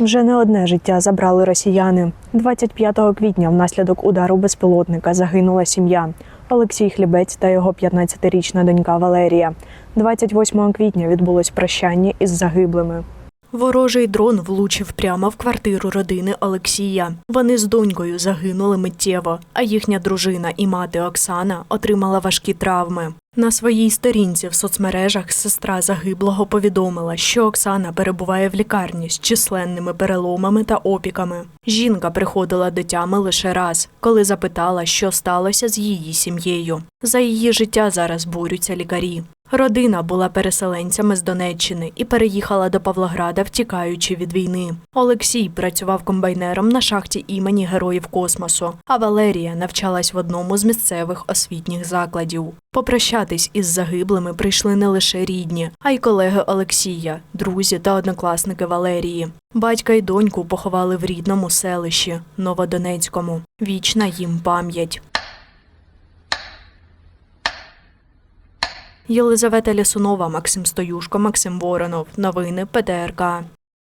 Вже не одне життя забрали росіяни. 25 квітня внаслідок удару безпілотника загинула сім'я. Олексій Хлібець та його 15-річна донька Валерія. 28 квітня відбулось прощання із загиблими. Ворожий дрон влучив прямо в квартиру родини Олексія. Вони з донькою загинули миттєво, а їхня дружина і мати Оксана отримала важкі травми. На своїй сторінці в соцмережах сестра загиблого повідомила, що Оксана перебуває в лікарні з численними переломами та опіками. Жінка приходила до тями лише раз, коли запитала, що сталося з її сім'єю. За її життя зараз борються лікарі. Родина була переселенцями з Донеччини і переїхала до Павлограда, втікаючи від війни. Олексій працював комбайнером на шахті імені Героїв космосу, а Валерія навчалась в одному з місцевих освітніх закладів. Попрощатись із загиблими прийшли не лише рідні, а й колеги Олексія, друзі та однокласники Валерії. Батька й доньку поховали в рідному селищі Новодонецькому. Вічна їм пам'ять. Єлизавета Лісунова, Максим Стоюшко, Максим Воронов. Новини ПТРК.